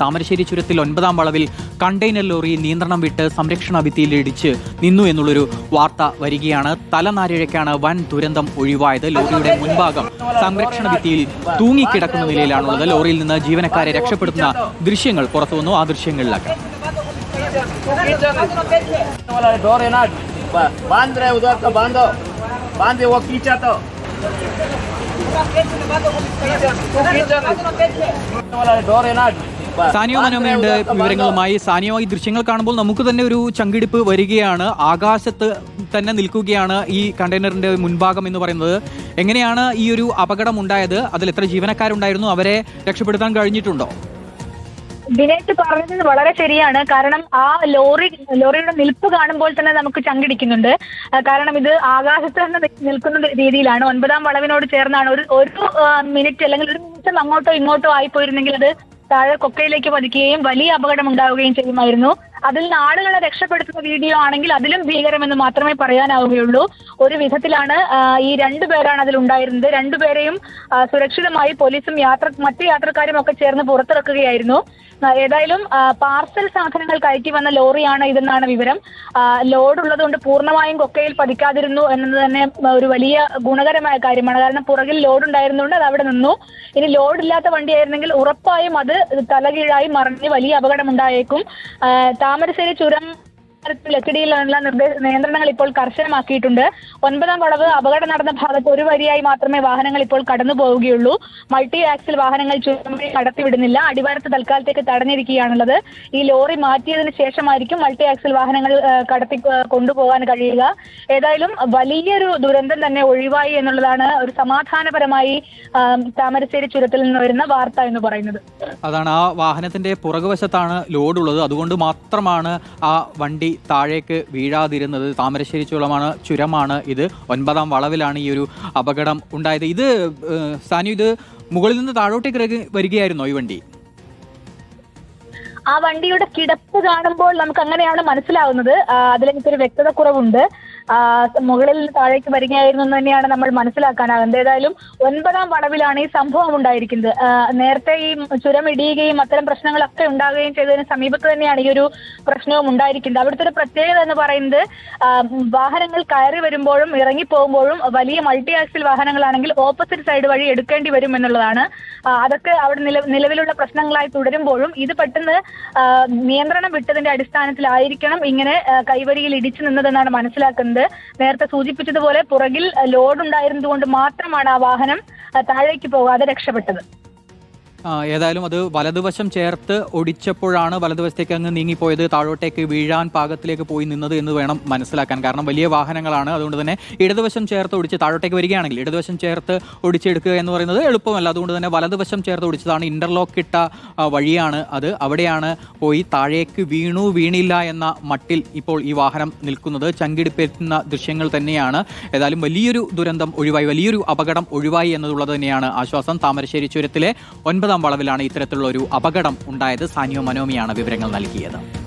താമരശ്ശേരി ചുരത്തിൽ ഒൻപതാം വളവിൽ കണ്ടെയ്നർ ലോറി നിയന്ത്രണം വിട്ട് സംരക്ഷണ ഭിത്തിയിൽ ഇടിച്ച് നിന്നു എന്നുള്ളൊരു വാർത്ത വരികയാണ് തലനാരിഴയ്ക്കാണ് വൻ ദുരന്തം ഒഴിവായത് ലോറിയുടെ മുൻഭാഗം സംരക്ഷണ ഭിത്തിയിൽ തൂങ്ങിക്കിടക്കുന്ന നിലയിലാണുള്ളത് ലോറിയിൽ നിന്ന് ജീവനക്കാരെ രക്ഷപ്പെടുത്തുന്ന ദൃശ്യങ്ങൾ പുറത്തു വന്നു ആ ദൃശ്യങ്ങളിലൊക്കെ वाला डोर है ना സാനിയ മനോമയുടെ വിവരങ്ങളുമായി സാനിയ ഈ ദൃശ്യങ്ങൾ കാണുമ്പോൾ നമുക്ക് തന്നെ ഒരു ചങ്കിടിപ്പ് വരികയാണ്. ആകാശത്ത് തന്നെ നിൽക്കുകയാണ് ഈ കണ്ടെയ്നറിന്റെ മുൻഭാഗം എന്ന് പറയുന്നത്. എങ്ങനെയാണ് ഈ ഒരു അപകടം ഉണ്ടായത്? അതിൽ എത്ര ജീവനക്കാരുണ്ടായിരുന്നു? അവരെ രക്ഷപ്പെടുത്താൻ കഴിഞ്ഞിട്ടുണ്ടോ? ദിനേശ് പറഞ്ഞത് വളരെ ശരിയാണ്. കാരണം ആ ലോറി ലോറിയുടെ നിൽപ്പ് കാണുമ്പോൾ തന്നെ നമുക്ക് ചങ്കിടിക്കുന്നുണ്ട്. കാരണം ഇത് ആകാശത്ത് തന്നെ നിൽക്കുന്ന രീതിയിലാണ്. ഒൻപതാം വളവിനോട് ചേർന്നാണ്. ഒരു ഒരു മിനിറ്റ് അല്ലെങ്കിൽ ഒരു നിമിഷം അങ്ങോട്ടോ ഇങ്ങോട്ടോ ആയി പോയിരുന്നെങ്കിൽ അത് താഴെ കൊക്കയിലേക്ക് പതിക്കുകയും വലിയ അപകടം ഉണ്ടാവുകയും ചെയ്യുമായിരുന്നു. അതിൽ നിന്ന് ആളുകളെ രക്ഷപ്പെടുത്തുന്ന വീഡിയോ ആണെങ്കിൽ അതിലും ഭീകരമെന്ന് മാത്രമേ പറയാനാവുകയുള്ളൂ. ഒരു വിധത്തിലാണ് ഈ ഈ രണ്ടുപേരാണ് അതിൽ ഉണ്ടായിരുന്നത്. രണ്ടുപേരെയും സുരക്ഷിതമായി പോലീസും യാത്ര മറ്റു യാത്രക്കാരും ഒക്കെ ചേർന്ന് പുറത്തിറക്കുകയായിരുന്നു. ഏതായാലും പാർസൽ സാധനങ്ങൾ കയറ്റി വന്ന ലോറിയാണ് ഇതെന്നാണ് വിവരം. ലോഡ് ഉള്ളതുകൊണ്ട് പൂർണമായും കൊക്കയിൽ പതിക്കാതിരുന്നു എന്നത് തന്നെ ഒരു വലിയ ഗുണകരമായ കാര്യമാണ്. കാരണം പുറകിൽ ലോഡ് ഉണ്ടായിരുന്നുകൊണ്ട് അത് അവിടെ നിന്നു. ഇനി ലോഡ് ഇല്ലാത്ത വണ്ടിയായിരുന്നെങ്കിൽ ഉറപ്പായും അത് തലകീഴായി മറിഞ്ഞ് വലിയ അപകടം ഉണ്ടായേക്കും താമരശ്ശേരി ചുരം ലക്കിടിയിലുള്ള നിർദ്ദേശ നിയന്ത്രണങ്ങൾ ഇപ്പോൾ കർശനമാക്കിയിട്ടുണ്ട്. ഒൻപതാം വളവ് അപകടം നടന്ന ഭാഗത്ത് ഒരു വരിയായി മാത്രമേ വാഹനങ്ങൾ ഇപ്പോൾ കടന്നു പോവുകയുള്ളൂ. മൾട്ടി ആക്സിൽ വാഹനങ്ങൾ ചുരുമ്പി കടത്തിവിടുന്നില്ല. അടിവാരത്ത് തൽക്കാലത്തേക്ക് തടഞ്ഞിരിക്കുകയാണുള്ളത്. ഈ ലോറി മാറ്റിയതിന് ശേഷമായിരിക്കും മൾട്ടി ആക്സിൽ വാഹനങ്ങൾ കടത്തി കൊണ്ടുപോകാൻ കഴിയുക. ഏതായാലും വലിയൊരു ദുരന്തം തന്നെ ഒഴിവായി എന്നുള്ളതാണ് ഒരു സമാധാനപരമായി താമരശ്ശേരി ചുരത്തിൽ നിന്ന് വരുന്ന വാർത്ത എന്ന് പറയുന്നത്. അതാണ് ആ വാഹനത്തിന്റെ പുറകുവശത്താണ് ലോഡുള്ളത്. അതുകൊണ്ട് മാത്രമാണ് ആ വണ്ടി താഴേക്ക് വീഴാതിരുന്നത് താമരശ്ശേരി ചുളമാണ് ചുരമാണ് ഇത്. ഒൻപതാം വളവിലാണ് ഈ ഒരു അപകടം ഉണ്ടായത്. ഇത് സാനു ഇത് മുകളിൽ നിന്ന് താഴോട്ടേക്ക് വരികയായിരുന്നോ ഈ വണ്ടി? ആ വണ്ടിയുടെ കിടപ്പ് കാണുമ്പോൾ നമുക്ക് അങ്ങനെയാണ് മനസ്സിലാവുന്നത്. അതിലെനിക്കൊരു വ്യക്തത കുറവുണ്ട്. മുകളിൽ നിന്ന് താഴേക്ക് വരികയായിരുന്നു എന്ന് തന്നെയാണ് നമ്മൾ മനസ്സിലാക്കാനാകുന്നത്. ഏതായാലും ഒൻപതാം വളവിലാണ് ഈ സംഭവം ഉണ്ടായിരിക്കുന്നത്. നേരത്തെ ഈ ചുരം ഇടിയുകയും അത്തരം പ്രശ്നങ്ങളൊക്കെ ഉണ്ടാകുകയും ചെയ്തതിന് സമീപത്ത് തന്നെയാണ് ഈ ഒരു പ്രശ്നവും ഉണ്ടായിരിക്കുന്നത്. അവിടുത്തെ ഒരു പ്രത്യേകത എന്ന് പറയുന്നത് വാഹനങ്ങൾ കയറി വരുമ്പോഴും ഇറങ്ങി പോകുമ്പോഴും വലിയ മൾട്ടി ആക്സിൽ വാഹനങ്ങളാണെങ്കിൽ ഓപ്പോസിറ്റ് സൈഡ് വഴി എടുക്കേണ്ടി വരും എന്നുള്ളതാണ്. അതൊക്കെ അവിടെ നില നിലവിലുള്ള പ്രശ്നങ്ങളായി തുടരുമ്പോഴും ഇത് പെട്ടെന്ന് നിയന്ത്രണം വിട്ടതിന്റെ അടിസ്ഥാനത്തിലായിരിക്കണം ഇങ്ങനെ കൈവരിയിൽ ഇടിച്ചു നിന്നതെന്നാണ് മനസ്സിലാക്കുന്നത്. നേരത്തെ സൂചിപ്പിച്ചതുപോലെ പുറകിൽ ലോഡ് ഉണ്ടായിരുന്നതുകൊണ്ട് മാത്രമാണ് ആ വാഹനം താഴേക്ക് പോകാതെ രക്ഷപ്പെട്ടത്. ഏതായാലും അത് വലതുവശം ചേർത്ത് ഒടിച്ചപ്പോഴാണ് വലതുവശത്തേക്ക് അങ്ങ് നീങ്ങിപ്പോയത്. താഴോട്ടേക്ക് വീഴാൻ പാകത്തിലേക്ക് പോയി നിന്നത് എന്ന് വേണം മനസ്സിലാക്കാൻ. കാരണം വലിയ വാഹനങ്ങളാണ്. അതുകൊണ്ട് തന്നെ ഇടതുവശം ചേർത്ത് ഒടിച്ച് താഴോട്ടേക്ക് വരികയാണെങ്കിൽ ഇടതുവശം ചേർത്ത് ഒടിച്ചെടുക്കുക എന്ന് പറയുന്നത് എളുപ്പമല്ല. അതുകൊണ്ട് തന്നെ വലതുവശം ചേർത്ത് ഒടിച്ചതാണ് ഇന്റർലോക്ക് ഇട്ട വഴിയാണ് അത്. അവിടെയാണ് പോയി താഴേക്ക് വീണു വീണില്ല എന്ന മട്ടിൽ ഇപ്പോൾ ഈ വാഹനം നിൽക്കുന്നത്. ചങ്കിടിപ്പെത്തുന്ന ദൃശ്യങ്ങൾ തന്നെയാണ്. ഏതായാലും വലിയൊരു ദുരന്തം ഒഴിവായി വലിയൊരു അപകടം ഒഴിവായി എന്നതുള്ളത് തന്നെയാണ് ആശ്വാസം. താമരശ്ശേരി ചുരത്തിലെ ഒൻപതാം വളവിലാണ് ഇത്തരത്തിലുള്ള ഒരു അപകടം ഉണ്ടായത് സാനിയോ മനോമിയാണ് വിവരങ്ങൾ നൽകിയത്